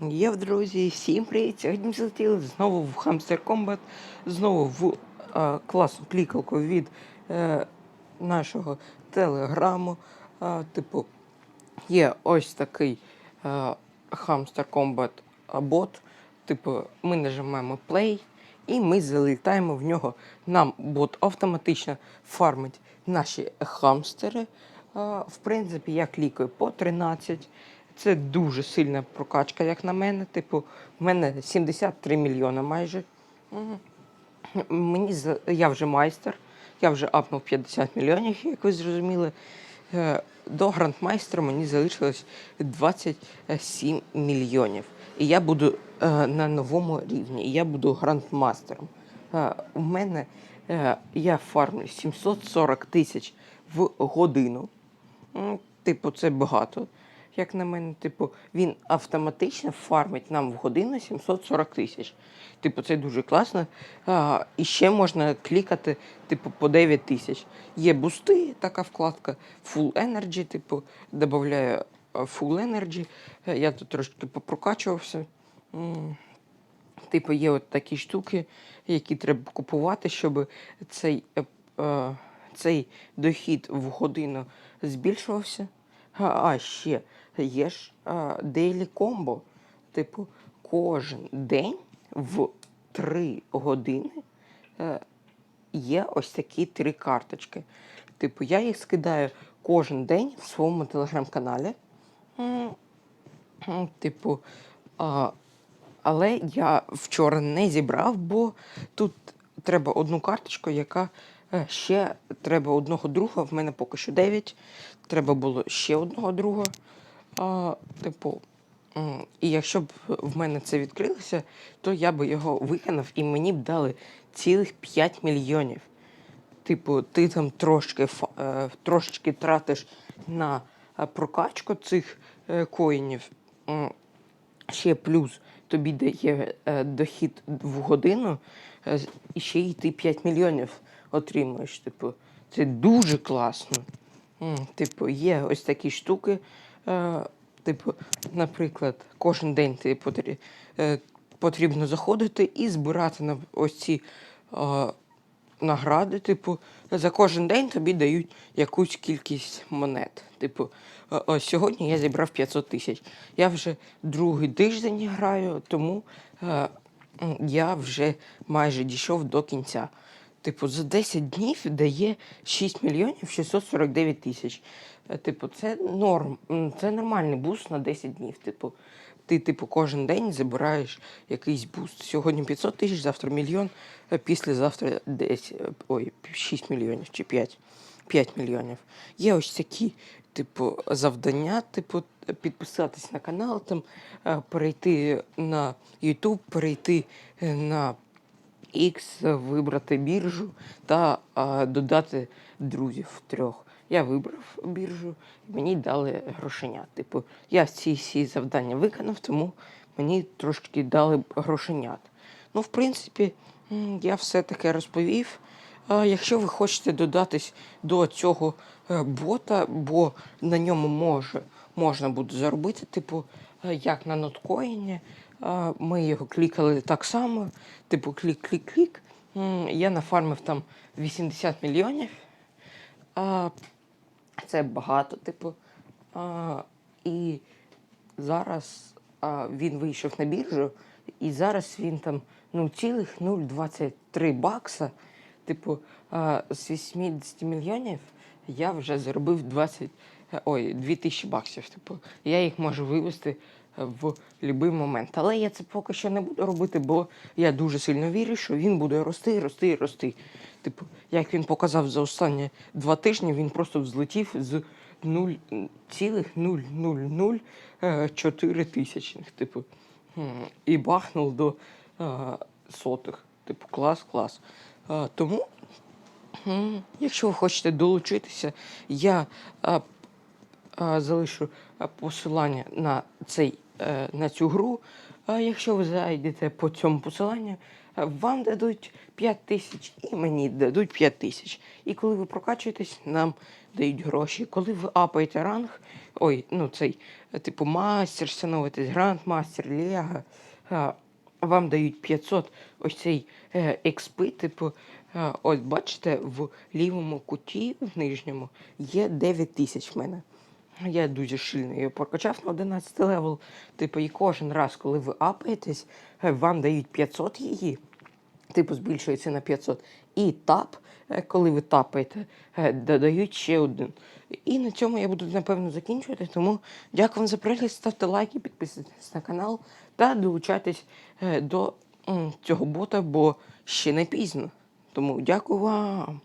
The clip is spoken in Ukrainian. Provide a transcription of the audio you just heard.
Є, друзі, всім привіт! Сьогодні ми залетіли знову в Hamster Combat, знову в е, класну клікалку від е, нашого телеграму. Е, типу, є ось такий е, Hamster Combat бот. Типу, ми нажимаємо play і ми залітаємо в нього. Нам бот автоматично фармить наші хамстери. Е, в принципі, я клікаю по 13. Це дуже сильна прокачка, як на мене. Типу, в мене 73 мільйони майже. Мгм. Мені я вже майстер, я вже апнув 50 мільйонів, як ви зрозуміли. Е, До грандмайстера мені залишилось 27 мільйонів. І я буду е, на новому рівні. І я буду грандмастером. Е, У мене я фармлю 740 тисяч в годину. Типу, це багато. Як на мене, типу, він автоматично фармить нам в годину 740 тисяч. Типу, це дуже класно. А, і ще можна клікати, типу, по 9 тисяч. Є бусти, така вкладка, Full Energy, типу, додаю Full Energy. Е, Я тут трошки попрокачувався. Типу, є от такі штуки, які треба купувати, щоб цей, е, е, цей дохід в годину збільшувався. А, ще є ж дейлі комбо. Типу, кожен день в 3 години е, є ось такі три карточки. Типу, я їх скидаю кожен день в своєму телеграм-каналі. Типу, але я вчора не зібрав, бо тут треба одну карточку, яка е, ще треба одного друга. В мене поки що 9. Треба було ще одного друга. А, типу, і якщо б в мене це відкрилося, то я би його виконав і мені б дали цілих 5 мільйонів. Типу, ти там трошки, е, трошечки тратиш на е, прокачку цих е, коїнів. Ще плюс тобі дає дохід в годину, і ще й ти 5 мільйонів отримуєш. Типу, це дуже класно. Типу, є ось такі штуки. Е, типу, наприклад, кожен день ти е, потрібно заходити і збирати на ось ці е, награди. Типу, за кожен день тобі дають якусь кількість монет. Типу, ось сьогодні я зібрав 500 тисяч. Я вже другий тиждень граю, тому я вже майже дійшов до кінця. Типу, за 10 днів дає 6 мільйонів 649 тисяч. Е, Типу, це норм, це нормальний буст на 10 днів. Типу, ти, типу, кожен день забираєш якийсь буст. Сьогодні 500 тисяч, завтра мільйон, е, післязавтра десь е, ой, 6 мільйонів чи 5. 5 мільйонів. Є ось такі, типу, завдання, типу, підписатись на канал, там, е, перейти на YouTube, перейти на X, вибрати біржу та а, додати друзів трьох. Я вибрав біржу, мені дали грошеня. Типу, я ці всі завдання виконав, тому мені трошки дали грошенят. Ну, в принципі, я все таке розповів. А, Якщо ви хочете додатись до цього е, бота, бо на ньому може, можна буде заробити, типу, е, як на ноткоїні, ми його клікали так само, типу клік-клік-клік. Я нафармив там 80 мільйонів. Це багато, типу. І зараз він вийшов на біржу, і зараз він там 0,023 бакса. Типу, з 80 мільйонів я вже заробив 20, е, ой, 2000 баксів. Типу, я їх можу вивести е, в будь-який момент. Але я це поки що не буду робити, бо я дуже сильно вірю, що він буде рости, рости, рости. Типу, як він показав за останні два тижні, він просто взлетів з 0,00004 тисячних. Типу, і бахнув до е, сотих. Типу, клас, клас. Е, тому, якщо ви хочете долучитися, я е, е, залишу посилання на, цей, е, на цю гру якщо ви зайдете по цьому посиланню, е, вам дадуть 5 тисяч і мені дадуть 5 тисяч. І коли ви прокачуєтесь, нам дають гроші. Коли ви апаєте ранг, ой, ну цей, е, типу, мастер, становитесь, грандмастер, лего, вам дають 500 ось цей експи, типу, ось бачите, в лівому куті, в нижньому, є 9 тисяч в мене. Я дуже сильно її прокачав на 11 левел. Типу, і кожен раз, коли ви апаєтесь, е, вам дають 500 її. Типу, збільшується на 500. І тап, е, коли ви тапаєте, е, додають ще один. І на цьому я буду, напевно, закінчувати. Тому дякую вам за перегляд, ставте лайки, підписуйтесь на канал та долучайтесь до цього бота, бо ще не пізно. Тому дякую вам.